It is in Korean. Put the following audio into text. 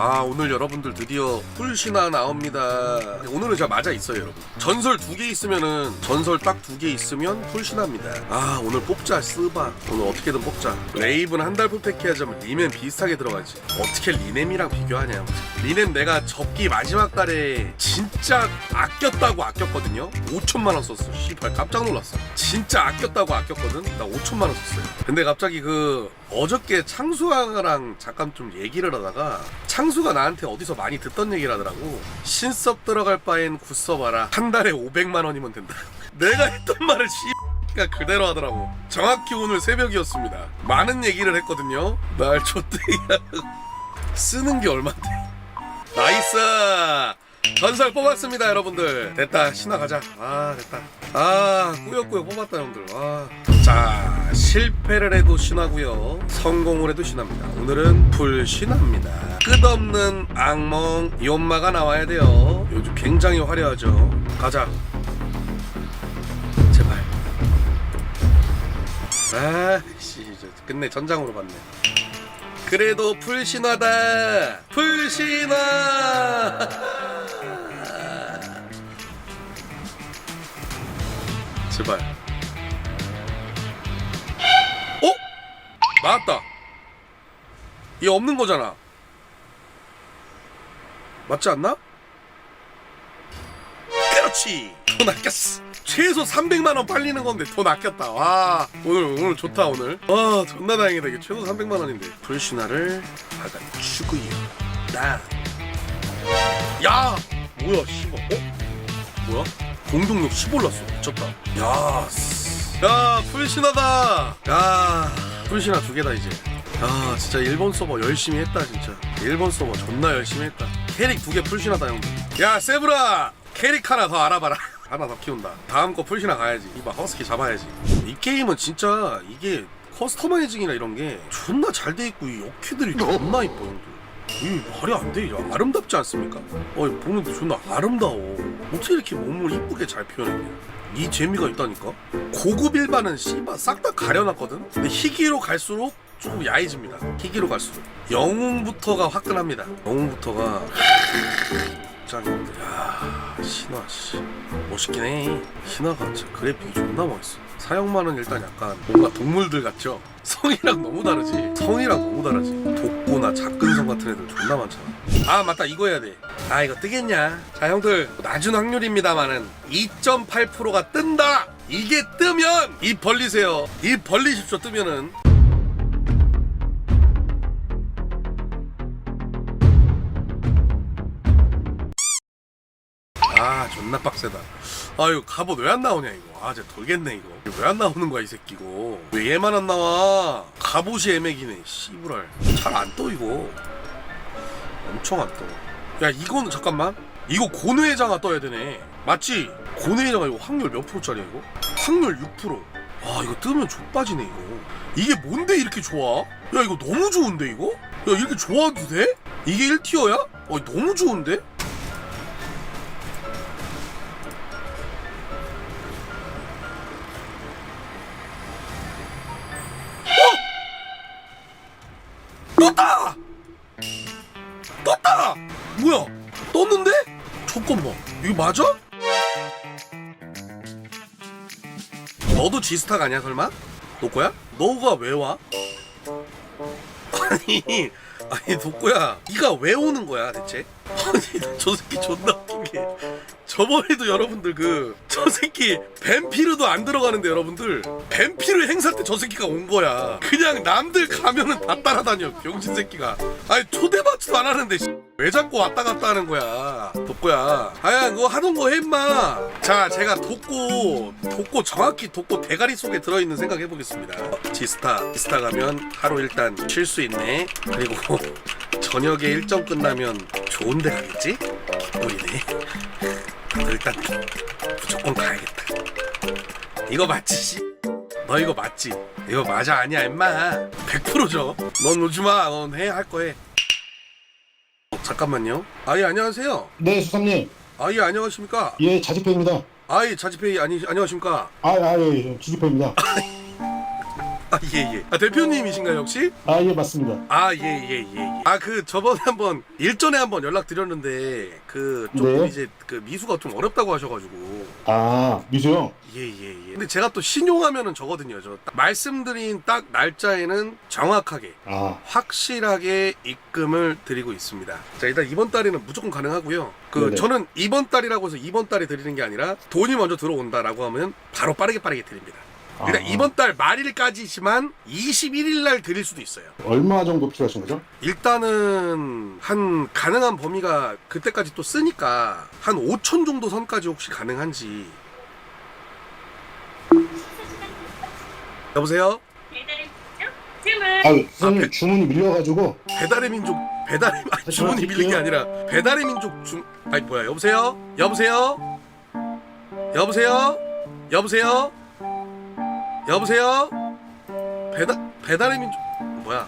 아 오늘 여러분들 드디어 풀신화 나옵니다. 오늘은 진짜 맞아 있어요 여러분. 전설 두 개 있으면은 전설 딱 두 개 있으면 풀신화입니다. 아 오늘 뽑자 쓰바. 오늘 어떻게든 뽑자. 레이븐 한 달 풀팩 해야지만 리넨 비슷하게 들어가지. 어떻게 리넨이랑 비교하냐. 리넨 내가 접기 마지막 달에 진짜 아꼈다고 아꼈거든요. 5천만 원 썼어. 씨발 깜짝 놀랐어. 진짜 아꼈다고 아꼈거든. 나 5천만 원 썼어요. 근데 갑자기 그 어저께 창수아랑 잠깐 좀 얘기를 하다가 창수가 나한테 어디서 많이 듣던 얘기를 하더라고. 신섭 들어갈 바엔 하라. 한 달에 500만 원이면 된다. 내가 했던 말을 씨가 그대로 하더라고. 정확히 오늘 새벽이었습니다. 많은 얘기를 했거든요. 날 좆대야. 쓰는 게 얼만데? 나이스! 전설 뽑았습니다 여러분들. 됐다 신화 가자. 아 됐다. 아 꾸역꾸역 뽑았다 형들. 아. 자 실패를 해도 신화고요. 성공을 해도 신화입니다. 오늘은 불신화입니다. 끝없는 악몽 연마가 나와야 돼요. 요즘 굉장히 화려하죠. 가자. 제발. 아씨 끝내. 전장으로 갔네. 그래도 풀신화다. 풀신화 제발 나왔다. 얘 없는 거잖아. 맞지 않나? 그렇지. 돈 아꼈어. 최소 300만원 팔리는 건데 돈 아꼈다. 와 오늘 오늘 좋다 오늘. 아 존나 다행이다. 이게 최소 300만 원인데. 불신화를 받아주고요 나. 야! 뭐야 씨발. 어? 뭐야? 공동력 10 올랐어. 미쳤다. 야, 쓰- 야 풀신하다. 야 풀신하 두 개다 이제. 야 진짜 일본 서버 열심히 했다 진짜. 일본 서버 존나 열심히 했다. 캐릭 두 개 풀신하다 형들 야 세브라! 캐릭 하나 더 알아봐라. 하나 더 키운다. 다음 거 풀신하 가야지. 이봐 허스키 잡아야지. 이 게임은 진짜 이게 커스터마이징이나 이런 게 존나 잘 돼 있고 이 어큐들이 존나 이뻐 형들. 이 말이 안 돼. 이거 아름답지 않습니까? 어, 보는데 존나 아름다워. 어떻게 이렇게 몸을 이쁘게 잘 표현했냐? 이 재미가 있다니까? 고급 일반은 씨발 싹다 가려놨거든? 근데 희귀로 갈수록 조금 야해집니다. 희귀로 갈수록. 영웅부터가 화끈합니다. 영웅부터가. 짱형들. 야 신화, 씨. 멋있긴 해. 신화가 진짜 그래픽이 존나 멋있어. 사형만은 일단 약간 뭔가 동물들 같죠? 성이랑 너무 다르지. 성이랑 너무 다르지. 독고나 작근성 같은 애들 존나 많잖아. 아 맞다 이거 해야 돼. 아 이거 뜨겠냐? 자 형들 낮은 확률입니다만은 2.8%가 뜬다. 이게 뜨면 입 벌리세요. 입 벌리십시오 뜨면은. 아 존나 빡세다 아유 갑옷 왜 안 나오냐 이거 아쟤 돌겠네 이거 왜 안 나오는 거야 이 새끼 이거 왜 얘만 안 나와 갑옷이 애매기네 씨부랄 잘 안 떠 이거 엄청 안떠 야 이거는 잠깐만 이거 고뇌장아 떠야 되네 맞지? 고뇌장아 이거 확률 몇 프로짜리야 이거? 확률 6%와 이거 뜨면 족빠지네 이거 이게 뭔데 이렇게 좋아? 야 이거 너무 좋은데 이거? 야 이렇게 좋아도 돼? 이게 1티어야? 어 너무 좋은데? 떴다! 떴다! 뭐야? 떴는데? 잠깐만 이거 맞아? 너도 지스타가 아니야 설마? 노코야? 너가 왜 와? 아니 아니 도꼬야 네가 왜 오는 거야 대체? 아니 저 새끼 존나 웃긴 게 저번에도 여러분들 그 저 새끼 뱀피르도 안 들어가는데 여러분들 뱀피르 행사 때 저 새끼가 온 거야. 그냥 남들 가면은 다 따라다녀 병신 새끼가. 아니 초대받지도 씨, 왜 자꾸 왔다 갔다 하는 거야? 독고야. 아야 그거 하던 거 해 임마. 자 제가 독고 독고 정확히 독고 대가리 속에 들어있는 생각 해보겠습니다. 어, 지스타 지스타 가면 하루 일단 쉴 수 있네. 그리고 저녁에 일정 끝나면 좋은 데 가겠지? 개꿀이네 일단 무조건 가야겠다 이거 맞지 씨? 너 이거 맞지? 이거 맞아 아니야 임마 100%죠 넌 오지 마 넌 해 할 거해 어, 잠깐만요 아예 안녕하세요 네, 수상님. 아예 안녕하십니까 예, 자지페입니다. 아예 자지페이 아니 안녕하십니까 아, 아, 예, 지지페입니다. 아아 예예. 아 대표님이신가요 혹시? 아, 예, 맞습니다. 아예예 예. 아 그 저번에 한번 일전에 한번 연락 드렸는데 그좀 네. 이제 그 미수가 좀 어렵다고 하셔가지고 아, 미수요? 예예 예. 근데 제가 또 신용하면은 저거든요. 저 딱 말씀드린 딱 날짜에는 정확하게 아, 확실하게 입금을 드리고 있습니다. 자 일단 이번 달에는 무조건 가능하고요. 그 네네. 저는 이번 달이라고 해서 이번 달에 드리는 게 아니라 돈이 먼저 들어온다라고 하면 바로 빠르게 빠르게 드립니다. 아. 이번 달 말일까지지만 21일 날 드릴 수도 있어요. 얼마 정도 필요하신 거죠? 일단은 한 가능한 범위가 그때까지 또 쓰니까 한 5천 정도 선까지 혹시 가능한지 여보세요? 배달의 민족 주문 아, 선생님 배- 주문이 밀려가지고 배달의 민족 배달의 아니, 주문이 밀린 게 아니라 배달의 민족 중 아니 뭐야 여보세요? 여보세요? 여보세요? 여보세요? 여보세요? 배달 배달의 민족 뭐야?